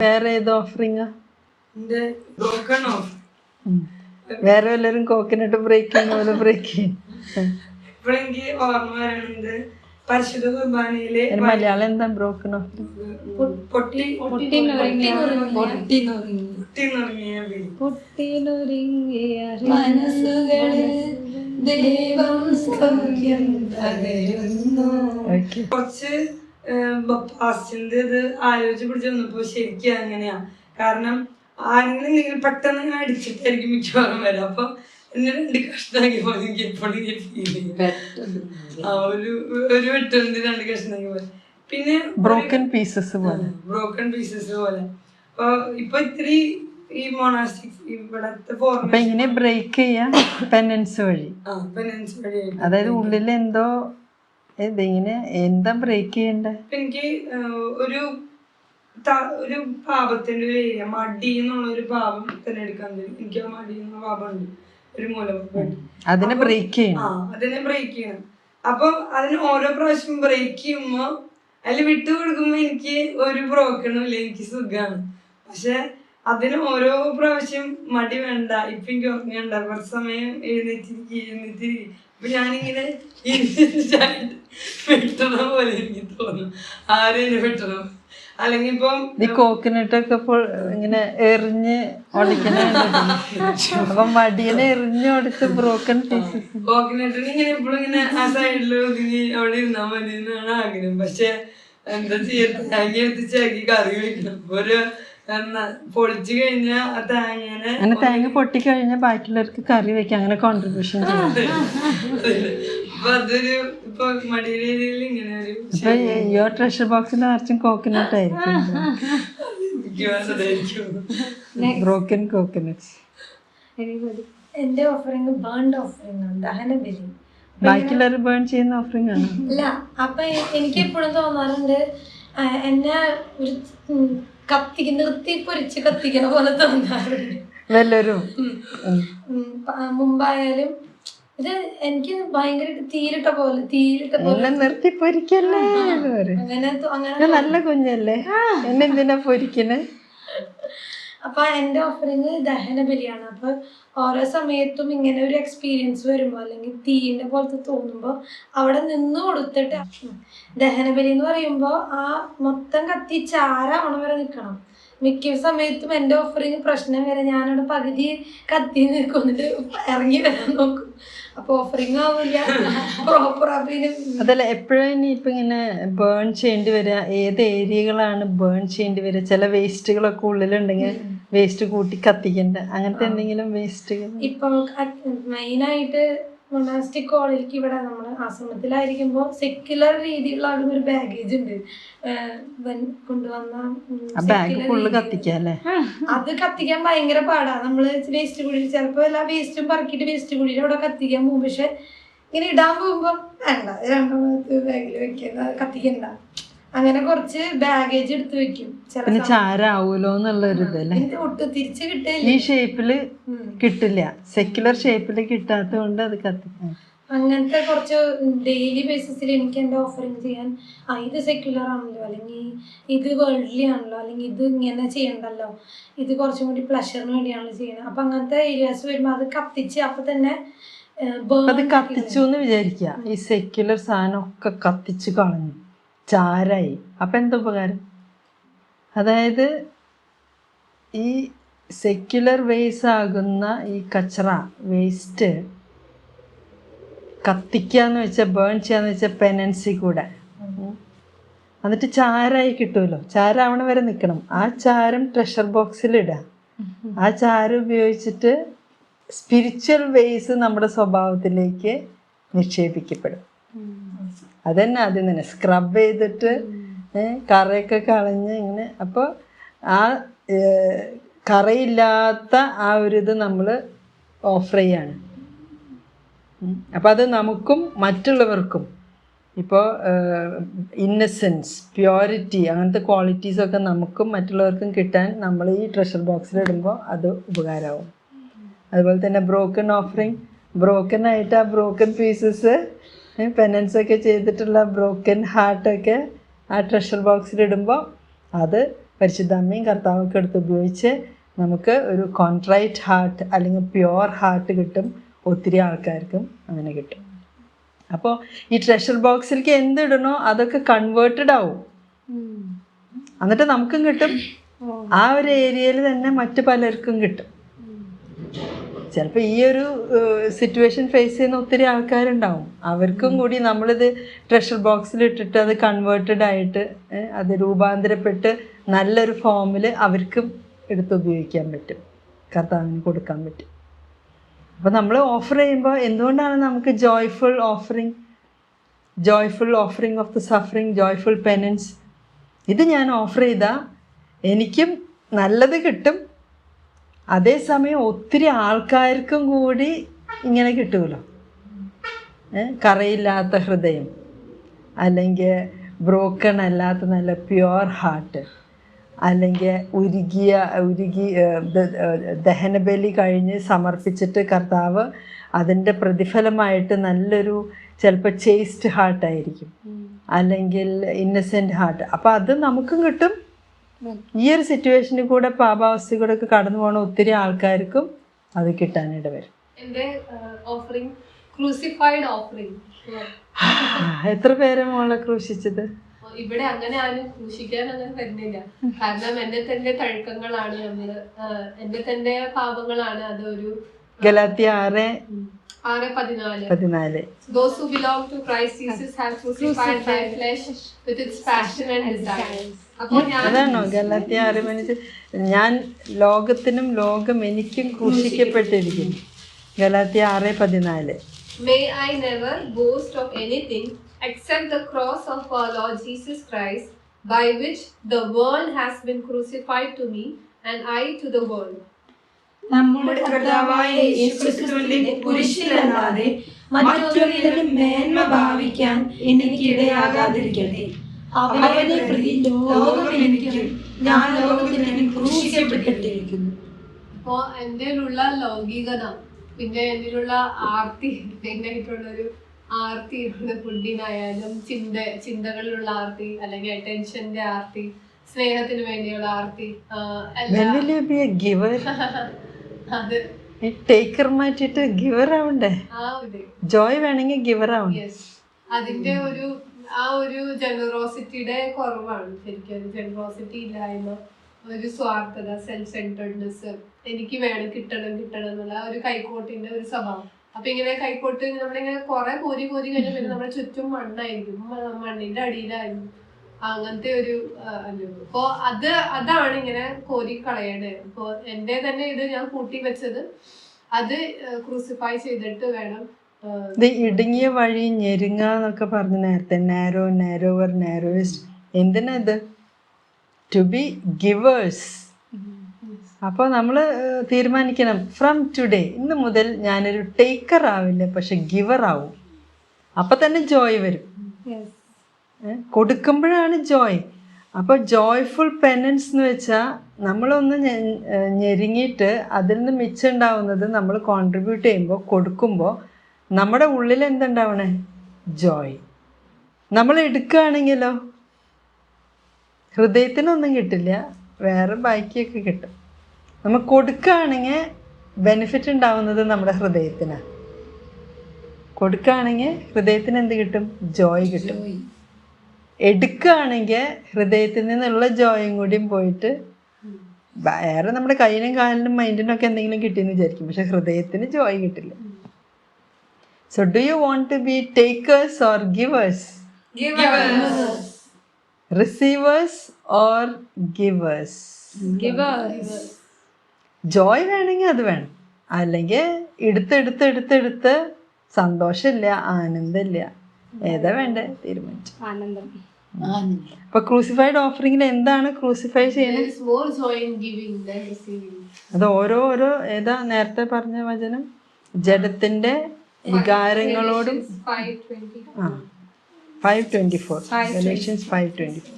വേറെ ഏത് ഓഫറിങ് വേറെ വല്ലവരും കോക്കനട്ട് ബ്രേക്ക് ചെയ്യുന്ന പോലെ ബ്രേക്ക് ചെയ്യും. ഇപ്പോഴെനിക്ക് ഓർമ്മ വരണത് പരിശുദ്ധ കുർബാനയിലെ മലയാളം എന്താ ബ്രോക്കൺ ഓഫ് പൊട്ടി മനസ്സുകളിൽ ദൈവം സൗഖ്യം കുറച്ച് പാസ്റ്റിന്റെ ഇത് ആലോചിച്ച് പിടിച്ച് വന്നപ്പോ ശരിക്കും അങ്ങനെയാ. കാരണം ആരെങ്കിലും എന്തെങ്കിലും പെട്ടെന്ന് ഇങ്ങനെ അടിച്ചിട്ടായിരിക്കും മിക്കവാറും വരാം. അപ്പൊ എന്നെ രണ്ട് കഷ്ണമാക്കി പോലെ എനിക്ക് എപ്പോഴും ഫീൽ ചെയ്യും. ആ ഒരു ഒരു വെട്ടുണ്ട് രണ്ട് കഷ്ണമാക്കി പോലെ. പിന്നെ ബ്രോക്കൺ പീസസ് പോലെ. ബ്രോക്കൺ പീസസ് പോലെ. അപ്പൊ ഇപ്പൊ ഇത്തിരി ഈ മൊണാസ്റ്റിക്സ് ഇവിടത്തെ ഇങ്ങനെ ബ്രേക്ക് ചെയ്യാം പെനൻസ് വഴി. ആ പെനൻസ് വഴി അതായത് ഉള്ളിൽ എന്തോ ഇതിങ്ങനെ? എന്താ ബ്രേക്ക് ചെയ്യണ്ടേ? എനിക്ക് ഒരു ഒരു പാപത്തിന്റെ ഒരു ഏരിയ മടി എന്നുള്ള ഒരു പാപം തിരഞ്ഞെടുക്കാൻ തരും എനിക്ക് ആ മടി പാപം ഉണ്ട് ഒരു മൂലം അതിനെ ബ്രേക്ക് ചെയ്യണം. ആ അതിനെ ബ്രേക്ക് ചെയ്യണം. അപ്പൊ അതിന് ഓരോ പ്രാവശ്യം ബ്രേക്ക് ചെയ്യുമ്പോ അതിൽ വിട്ടു കൊടുക്കുമ്പോ എനിക്ക് ഒരു ബ്രോക്കണും ഇല്ല. എനിക്ക് സുഖാണ്. പക്ഷെ അതിന് ഓരോ പ്രാവശ്യം മടി വേണ്ട. ഇപ്പൊ എനിക്ക് ഉറങ്ങണ്ട. കുറച്ച് സമയം എഴുന്നേറ്റിരിക്കും എഴുന്നേറ്റിരിക്കും. അപ്പൊ ഞാനിങ്ങനെ ഇരുന്നിട്ടായിട്ട് വെട്ടണ പോലെ എനിക്ക് തോന്നുന്നു. ആരും എന്നെ വെട്ടണം അല്ലെങ്കിൽ ഇപ്പം ഈ കോക്കനട്ട് ഒക്കെ ഇപ്പോൾ ഇങ്ങനെ എറിഞ്ഞ് ഒടിക്കണ അപ്പൊ മടിയനെ എറിഞ്ഞ് ഒടിച്ച് ബ്രോക്കൺ പീസസ് കോക്കനട്ടിന് ഇങ്ങനെ ഇപ്പോഴും ഇങ്ങനെ ആ സൈഡിൽ ഒതുങ്ങി അവിടെ ഇരുന്നാ മതി എന്നാണ് ആഗ്രഹം. പക്ഷെ എന്താ ചെയ്യാ ചാക്കി കറി വെക്കണം ഒരു പൊളിച്ചു കഴിഞ്ഞാ ആ തേങ്ങനെ അങ്ങനെ തേങ്ങ പൊട്ടിക്കഴിഞ്ഞാൽ ബാക്കിയുള്ളവർക്ക് കറി വെക്കാം അങ്ങനെ കോൺട്രിബ്യൂഷൻ അപ്പൊ അതൊരു ഇപ്പൊ മടിയുടെ ഇങ്ങനെ ഒരു ഇപ്പൊ യുവർ ട്രഷർ ബോക്സിൽ നിറച്ചും കോക്കനട്ട് ആയിരിക്കും. ബ്രോക്കൻ കോക്കനട്ട്സ് എന്റെ ഓഫറിംഗ് ബേൺഡ് ഓഫറിംഗ് ആണ് ദഹനബലി ബാക്കിയുള്ളവർ ബേൺ ചെയ്യുന്ന ഓഫറിംഗ് ആണ്? അല്ല അപ്പൊ എനിക്ക് എപ്പോഴും തോന്നാറുണ്ട് എന്നെ ഒരു കത്തി നിർത്തി പൊരിച്ച് കത്തിക്കണ പോലെ തോന്നാറുണ്ട്. വല്ലവരും മുമ്പായാലും ഇത് എനിക്ക് ഭയങ്കര തീരിട്ട പോലെ തീരിട്ട പോലെ. നിർത്തി പൊരിക്കല്ലേ അങ്ങനെ നല്ല കുഞ്ഞല്ലേ? എന്നെന്തിനാ പൊരിക്കണേ? അപ്പൊ എന്റെ ഓഫറിങ് ദഹന ബലിയാണ്. അപ്പൊ ഓരോ സമയത്തും ഇങ്ങനെ ഒരു എക്സ്പീരിയൻസ് വരുമ്പോ അല്ലെങ്കിൽ തീയിന്റെ പോലത്തെ തോന്നുമ്പോ അവിടെ നിന്ന് കൊടുത്തിട്ട് ദഹന ബലി എന്ന് പറയുമ്പോ ആ മൊത്തം കത്തി ചാരാവണം വരെ നിൽക്കണം മിക്ക സമയത്തും എന്റെ ഓഫറിങ് പ്രശ്നം വരെ ഞാനവിടെ പകുതി കത്തി നിൽക്കുന്നിട്ട് ഇറങ്ങി വരാൻ നോക്കും. അപ്പൊ ഓഫറിങ് ആവില്ല പ്രോപ്പർ അതല്ല എപ്പോഴും ഇപ്പൊ ഇങ്ങനെ ബേൺ ചെയ്യേണ്ടി വരിക ഏത് ഏരിയകളാണ് ബേൺ ചെയ്യേണ്ടി വരിക ചില വേസ്റ്റുകളൊക്കെ ഉള്ളിലുണ്ടെങ്കിൽ വേസ്റ്റ് കൂട്ടി കത്തിക്കണ്ട. അങ്ങനത്തെ എന്തെങ്കിലും വേസ്റ്റുകൾ ഇപ്പം മെയിനായിട്ട് മൊണാസ്റ്റിക് കോളേജിലേക്ക് ഇവിടെ നമ്മൾ ആശ്രമത്തിലായിരിക്കുമ്പോൾ സെക്യുലർ രീതിയിലുള്ള അവിടെ ഒരു ബാഗേജ് ഉണ്ട്. കൊണ്ടുവന്ന അത് കത്തിക്കാൻ ഭയങ്കര പാടാണ് നമ്മൾ വേസ്റ്റ് കുഴിയിൽ ചിലപ്പോ എല്ലാ വേസ്റ്റും പറക്കിയിട്ട് വേസ്റ്റ് കുഴിയിൽ അവിടെ കത്തിക്കാൻ പോകും. പക്ഷെ ഇങ്ങനെ ഇടാൻ പോകുമ്പോ വേണ്ട. രണ്ടാമത്തെ ബാഗിൽ വെക്കണ്ട കത്തിക്കണ്ട. അങ്ങനെ കുറച്ച് ബാഗേജ് എടുത്തു വെക്കും. പിന്നെ. ചാരാവൂലോ എന്നുള്ള ഒരു ഇതല്ലേ എനിക്ക് ഒട്ടും തിരിച്ച് ഈ ഷേപ്പിൽ കിട്ടില്ല. സെക്യുലർ ഷേപ്പിൽ കിട്ടാത്തത് കൊണ്ട് അത് കത്തി. അങ്ങനത്തെ കുറച്ച് ഡെയിലി ബേസിസിൽ എനിക്ക് എന്റെ ഓഫറിങ് ചെയ്യാൻ ആ ഇത് സെക്യുലർ ആണല്ലോ അല്ലെങ്കിൽ ഇത് വേൾഡ്ലി ആണല്ലോ അല്ലെങ്കിൽ ഇത് ഇങ്ങനെ ചെയ്യണ്ടല്ലോ. ഇത് കുറച്ചും കൂടി പ്ലഷറിന് വേണ്ടിയാണല്ലോ ചെയ്യുന്നത്. അപ്പം അങ്ങനത്തെ ഏരിയാസ് വരുമ്പോൾ അത് കത്തിച്ച് അപ്പം തന്നെ അത് കത്തിച്ചു എന്ന് വിചാരിക്കുക ഈ സെക്യുലർ സാധനം ഒക്കെ കത്തിച്ചു കളഞ്ഞു. ചാരായി. അപ്പം എന്താ ഉപകാരം? അതായത് ഈ സെക്യുലർ വേസ് ആകുന്ന ഈ കച്ചറ വേസ്റ്റ് കത്തിക്കുക എന്ന് വെച്ചാൽ ബേൺ ചെയ്യാന്ന് വെച്ചാൽ പെനൻസി കൂടെ. എന്നിട്ട് ചാരായി കിട്ടുമല്ലോ. ചാരാവണ വരെ നിൽക്കണം ആ ചാരം ട്രഷർ ബോക്സിൽ ഇടാം. ആ ചാരം ഉപയോഗിച്ചിട്ട് സ്പിരിച്വൽ വേസ് നമ്മുടെ സ്വഭാവത്തിലേക്ക് നിക്ഷേപിക്കപ്പെടും. അതന്നെ ആദ്യം തന്നെ. സ്ക്രബ് ചെയ്തിട്ട് കറയൊക്കെ കളഞ്ഞ് ഇങ്ങനെ. അപ്പോൾ ആ കറയില്ലാത്ത ആ ഒരു ഇത് നമ്മൾ ഓഫർ ചെയ്യാണ്. അപ്പോൾ അത് നമുക്കും മറ്റുള്ളവർക്കും ഇപ്പോൾ ഇന്നസെൻസ് പ്യോരിറ്റി അങ്ങനത്തെ ക്വാളിറ്റീസൊക്കെ നമുക്കും മറ്റുള്ളവർക്കും കിട്ടാൻ നമ്മൾ ഈ ട്രഷർ ബോക്സിലിടുമ്പോൾ അത് ഉപകാരമാവും അതുപോലെ തന്നെ ബ്രോക്കൺ ഓഫറിങ് ബ്രോക്കൺ ആയിട്ട് ആ ബ്രോക്കൺ പീസസ് പെനൻസ് ഒക്കെ ചെയ്തിട്ടുള്ള ബ്രോക്കൻ ഹാർട്ടൊക്കെ ആ ട്രഷർ ബോക്സിലിടുമ്പോൾ അത് പരിശുദ്ധ അമ്മയും കർത്താവൊക്കെ എടുത്ത് ഉപയോഗിച്ച് നമുക്ക് ഒരു കോൺട്രൈറ്റ് ഹാർട്ട് അല്ലെങ്കിൽ പ്യുവർ ഹാർട്ട് കിട്ടും. ഒത്തിരി ആൾക്കാർക്കും അങ്ങനെ കിട്ടും. അപ്പോൾ ഈ ട്രഷർ ബോക്സിലേക്ക് എന്തിടണോ അതൊക്കെ കൺവേർട്ടഡ് ആവും. എന്നിട്ട് നമുക്കും കിട്ടും. ആ ഒരു ഏരിയയിൽ തന്നെ മറ്റു പലർക്കും കിട്ടും. ചിലപ്പോൾ ഈ ഒരു സിറ്റുവേഷൻ ഫേസ് ചെയ്യുന്ന ഒത്തിരി ആൾക്കാരുണ്ടാവും. അവർക്കും കൂടി നമ്മളിത് ട്രഷർ ബോക്സിൽ ഇട്ടിട്ട് അത് കൺവേർട്ടഡ് ആയിട്ട് അത് രൂപാന്തരപ്പെട്ട് നല്ലൊരു ഫോമിൽ അവർക്കും എടുത്ത് ഉപയോഗിക്കാൻ പറ്റും. കർത്താവിന് കൊടുക്കാൻ പറ്റും. അപ്പോൾ നമ്മൾ ഓഫർ ചെയ്യുമ്പോൾ എന്തുകൊണ്ടാണ് നമുക്ക് joyful offering joyful offering of the suffering joyful penance ഇത് ഞാൻ ഓഫർ ചെയ്താൽ എനിക്കും നല്ലത് കിട്ടും അതേസമയം ഒത്തിരി ആൾക്കാർക്കും കൂടി ഇങ്ങനെ കിട്ടുമല്ലോ? കറയില്ലാത്ത ഹൃദയം. അല്ലെങ്കിൽ ബ്രോക്കൺ അല്ലാത്ത നല്ല പ്യുവർ ഹാർട്ട് അല്ലെങ്കിൽ ഉരുകിയ ഉരുകി ദഹനബലി കഴിഞ്ഞ് സമർപ്പിച്ചിട്ട് കർത്താവ് അതിന്റെ പ്രതിഫലമായിട്ട് നല്ലൊരു ചിലപ്പോൾ ചേസ്റ്റ് ഹാർട്ടായിരിക്കും അല്ലെങ്കിൽ ഇന്നസെന്റ് ഹാർട്ട് അപ്പോൾ അത് നമുക്കും കിട്ടും. ഈ ഒരു സിറ്റുവേഷനിൽ കൂടെ പാപാവസ്ഥ കൂടെ ഒക്കെ കടന്നു പോണ ഒത്തിരി ആൾക്കാർക്കും അത് കിട്ടാനിട വരും. ഓഫറിംഗ് ക്രൂസിഫൈഡ് ഓഫറിംഗ് എത്ര പേരെ മോളെ ക്രൂശിച്ചത്? ഇവിടെ അങ്ങനെ ആരും ക്രൂശിക്കാൻ അങ്ങനെ വരുന്നില്ല. കാരണം എന്റെ തന്നെ തഴക്കങ്ങളാണ് നമ്മൾ എന്റെ തന്നെ പാപങ്ങളാണ് അതൊരു ഗലാത്തി ആറ് ആറ് പതിനാല്. പതിനാല്. Those who belong to Christ Jesus have crucified with flesh with and desires. അതാണോ ഗലാത്തി ആറ് മനുഷ്യ ഞാൻ ലോകത്തിനും ലോകം എനിക്കും ക്രൂശിക്കപ്പെട്ടിരിക്കുന്നു. ഗലാത്തി ആറ് പതിനാല്. May I never boast of anything except the cross of our Lord Jesus Christ, by which the world has been crucified to me, and I to the world. നമ്മുടെ കർത്താവായ യേശുക്രിസ്തുവിന്റെ കുരിശിലല്ലാതെ മറ്റൊന്നിലും മേന്മ ഭാവിക്കാൻ എനിക്ക് ഇടയാകാതിരിക്കട്ടെ. അവനെ പ്രതി ലോകം എനിക്കും ഞാൻ ലോകത്തിനും ക്രൂശിക്കപ്പെട്ടിരിക്കുന്നു. അപ്പോ എന്റെ ഉള്ള ലൗകികത പിന്നെ എന്നിലുള്ള ആർത്തി മെയിനായിട്ടുള്ളൊരു ആർത്തി ഫുഡിനായാലും ചിന്ത ചിന്തകളിലുള്ള ആർത്തി അല്ലെങ്കിൽ അറ്റൻഷന്റെ ആർത്തി സ്നേഹത്തിന് വേണ്ടിയുള്ള ആർത്തി? അത് ടേക്കർ മാറ്റിട്ട് ഗിവർ ആവണ്ടേ? ആ ഒരു ജോയ് വേണമെങ്കിൽ ഗിവർ ആവും യെസ്. അതിന്റെ ഒരു ആ ഒരു ജനറോസിറ്റിയുടെ കുറവാണ്. ശരിക്കും ജനറോസിറ്റി ഇല്ലായ്മ ഒരു സ്വാർത്ഥത സെൽഫ് സെന്റർഡ്നെസ് എനിക്ക് വേണം കിട്ടണം കിട്ടണം എന്നുള്ള ഒരു കൈക്കോട്ടിന്റെ ഒരു സ്വഭാവം. അപ്പൊ ഇങ്ങനെ കൈക്കോട്ട് നമ്മളിങ്ങനെ കുറെ കോരി കോരി കഴിഞ്ഞാൽ പിന്നെ നമ്മുടെ ചുറ്റും മണ്ണായിരിക്കും. മണ്ണിന്റെ അടിയിലായിരുന്നു അങ്ങനത്തെ ഒരു അനുഭവം അപ്പോ അത് അതാണ് ഇങ്ങനെ കോരി കളയണേ. അപ്പോ എന്റെ തന്നെ ഇത് ഞാൻ കൂട്ടി വെച്ചത് അത് ക്രൂസിഫൈ ചെയ്തിട്ട് വേണം ഇത് ഇടുങ്ങിയ വഴി ഞെരുങ്ങ എന്നൊക്കെ പറഞ്ഞു നേരത്തെ നാരോ നാരോവർ നാരോയിസ്റ്റ് എന്തിനാ ഇത്? ടു ബി ഗിവേഴ്സ് അപ്പോൾ നമ്മൾ തീരുമാനിക്കണം. ഫ്രം ടുഡേ ഇന്ന് മുതൽ ഞാനൊരു ടേക്കർ ആവില്ല പക്ഷെ ഗിവർ ആവും. അപ്പം തന്നെ ജോയ് വരും. കൊടുക്കുമ്പോഴാണ് ജോയ് അപ്പോൾ ജോയ്ഫുൾ പെനൻസ് എന്ന് വെച്ചാൽ നമ്മളൊന്ന് ഞെരുങ്ങിയിട്ട് അതിൽ നിന്ന് മിച്ചം ഉണ്ടാവുന്നത് നമ്മൾ കോൺട്രിബ്യൂട്ട് ചെയ്യുമ്പോൾ കൊടുക്കുമ്പോൾ നമ്മുടെ ഉള്ളിൽ എന്തുണ്ടാവണേ? ജോയ്. നമ്മൾ എടുക്കുകയാണെങ്കിലോ? ഹൃദയത്തിനൊന്നും കിട്ടില്ല. വേറെ ബാക്കിയൊക്കെ കിട്ടും. നമ്മൾ കൊടുക്കുകയാണെങ്കിൽ ബെനിഫിറ്റ് ഉണ്ടാവുന്നത് നമ്മുടെ ഹൃദയത്തിനാണ് കൊടുക്കുകയാണെങ്കിൽ ഹൃദയത്തിന് എന്ത് കിട്ടും? ജോയ് കിട്ടും. എടുക്കുകയാണെങ്കിൽ ഹൃദയത്തിൽ നിന്നുള്ള ജോയും കൂടിയും പോയിട്ട് വേറെ നമ്മുടെ കയ്യിനും കാലിനും മൈൻഡിനും ഒക്കെ എന്തെങ്കിലും കിട്ടിയെന്ന് വിചാരിക്കും. പക്ഷെ ഹൃദയത്തിന് ജോയ് കിട്ടില്ല. So do you want to be takers or givers receivers or givers joy വേണമെങ്കിൽ അത് വേണം. അല്ലെങ്കിൽ എടുത്ത് എടുത്ത് എടുത്ത് എടുത്ത് സന്തോഷമില്ല ആനന്ദമില്ല. ഏതാ വേണ്ടേ? തീരുമാനിച്ചു. ആനന്ദം. അപ്പൊ ക്രൂസിഫൈഡ് ഓഫറിംഗിൽ എന്താണ് ക്രൂസിഫൈ ചെയ്യുന്നത് is more joy in giving than receiving. അത് ഓരോ ഓരോ ഏതാ നേരത്തെ പറഞ്ഞ വചനം? ജഡത്തിന്റെ വികാരങ്ങളോടും Galatians 5:20. ആ five twenty four Galatians five twenty four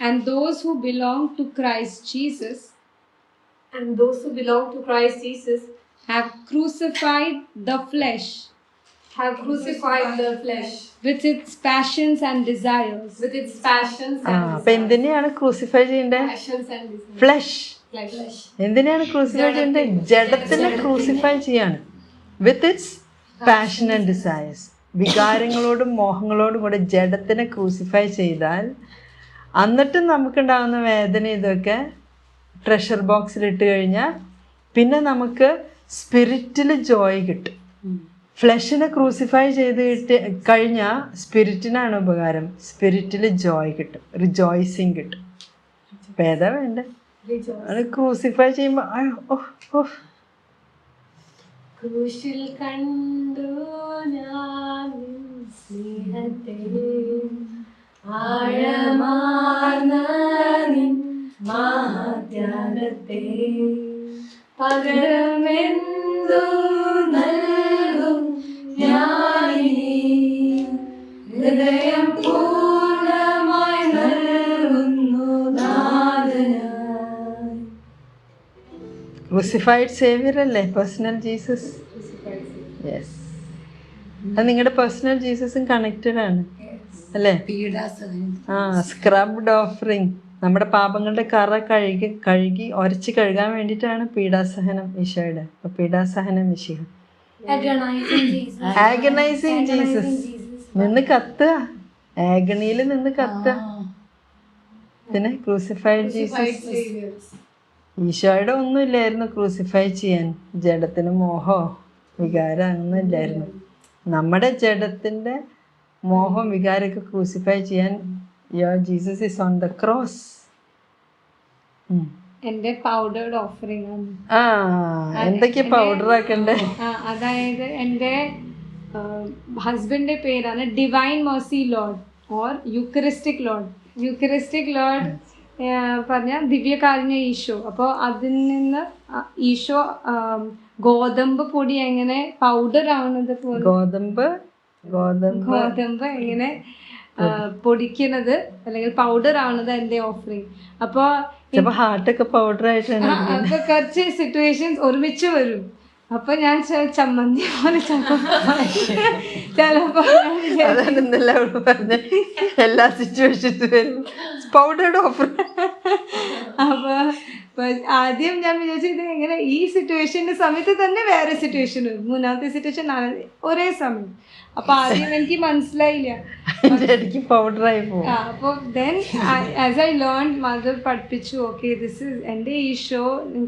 And those who belong to Christ Jesus And those who belong to Christ Jesus have crucified the flesh have crucified the flesh with its passions and desires. with its passions and എന്തിനെയാണ് crucify ചെയ്യേണ്ടത് passions and desires. Flesh Flesh. എന്തിനാണ് crucify ചെയ്യേണ്ടത് ജഡത്തിനെ crucify ചെയ്യാണ് with its passion and desires വികാരങ്ങളോടും മോഹങ്ങളോടും കൂടെ ജഡത്തിനെ crucify ചെയ്താൽ എന്നിട്ടും നമുക്കുണ്ടാകുന്ന വേദന ഇതൊക്കെ ട്രഷർ ബോക്സിൽ ഇട്ട് കഴിഞ്ഞാൽ പിന്നെ നമുക്ക് സ്പിരിറ്റിൽ ജോയ് കിട്ടും. ഫ്ലഷിനെ ക്രൂസിഫൈ ചെയ്ത് കിട്ടി കഴിഞ്ഞാൽ സ്പിരിറ്റിനാണ് ഉപകാരം. സ്പിരിറ്റിൽ ജോയ് കിട്ടും. റിജോയ്സിങ് കിട്ടും. ഏതാ വേണ്ടേ? അത് ക്രൂസിഫൈ ചെയ്യുമ്പോൾ ഓ ഓ. ക്രൂശിൽ കണ്ടു ഞാൻ സ്നേഹത്തെ. ആഴമാർന്ന മഹാത്യാഗത്തെ. പകരമെന്തു നൽകും ഞാൻ ഹൃദയം ക്രൂസിഫൈഡ് സേവിയർ അല്ലേ? പേഴ്സണൽ ജീസസ് യെസ് അത് നിങ്ങളുടെ പേഴ്സണൽ ജീസസും കണക്റ്റഡ് ആണ്. അല്ലേ? ആ സ്ക്രബ്ഡ് ഓഫറിങ് നമ്മുടെ പാപങ്ങളുടെ കറ കഴുകി കഴുകി ഒരച്ച് കഴുകാൻ വേണ്ടിയിട്ടാണ് പീഡാസഹനം ഈശോയുടെ. അപ്പൊ പീഡാസഹനം ഈശോ ആഗണൈസിങ്. ആഗനൈസിങ് ജീസസ് നിന്ന് കത്തുക. ആഗണിയിൽ നിന്ന് കത്തുക. പിന്നെ ക്രൂസിഫൈഡ് ജീസസ്. ഈശോയുടെ ഒന്നുമില്ലായിരുന്നു ക്രൂസിഫൈ ചെയ്യാൻ. ജഡത്തിന് മോഹോ? വികാരം ഇല്ലായിരുന്നു. നമ്മുടെ ജഡത്തിന്റെ മോഹം വികാരമൊക്കെ ക്രൂസിഫൈ ചെയ്യാൻ yo Jesus is on the cross എന്റെ പൗഡേർഡ് ഓഫറിംഗ് ആ എന്തൊക്കെയാ പൗഡർ ആക്കണ്ടേ? അതായത് എന്റെ ഹസ്ബൻഡിന്റെ പേരാണ് divine mercy lord or eucharistic lord eucharistic lord പറഞ്ഞ ദിവ്യകാരുണ്യ ഈശോ. അപ്പോൾ അതിൽ നിന്ന് ഈശോ ഗോതമ്പ് പൊടി എങ്ങനെ പൗഡർ ആവുന്നത് പോലെ ഗോതമ്പ് ഗോതമ്പ് ഗോതമ്പ് എങ്ങനെ പൊടിക്കണത് പൊടിക്കുന്നത് അല്ലെങ്കിൽ പൗഡർ ആവുന്നത് എന്റെ ഓഫറിങ് അപ്പോൾ ഹാർട്ട് ഹാർട്ടൊക്കെ പൗഡർ ആയിട്ടാണ് അപ്പൊ കുറച്ച് സിറ്റുവേഷൻസ് ഒരുമിച്ച് വരും. അപ്പൊ ഞാൻ ചമ്മന്തി പോലെ ചിലപ്പോ അതാണ് ഇന്നലെ പറഞ്ഞ എല്ലാ സിറ്റുവേഷൻസ് വരും പൗഡർഡ് ഓഫർ അപ്പൊ ആദ്യം ഞാൻ വിചാരിച്ചത് എങ്ങനെ ഈ സിറ്റുവേഷന്റെ സമയത്ത് തന്നെ വേറെ സിറ്റുവേഷൻ മൂന്നാമത്തെ സിറ്റുവേഷൻ ഒരേ സമയം. അപ്പൊ ആദ്യം എനിക്ക് മനസ്സിലായില്ല. പൗഡറായി പോകും അപ്പൊ then as I learn mother പഠിപ്പിച്ചു ഓക്കെ ദിസ് ഇസ് എന്റെ ഈ ഷോ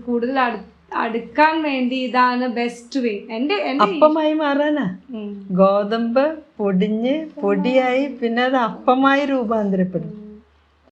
കൂടുതൽ അടു- അടുക്കാൻ വേണ്ടി ഇതാണ് ബെസ്റ്റ് വേ എന്റെ അപ്പമായി മാറാനാ. ഗോതമ്പ് പൊടിഞ്ഞ് പൊടിയായി പിന്നെ അത് അപ്പമായി രൂപാന്തരപ്പെടും.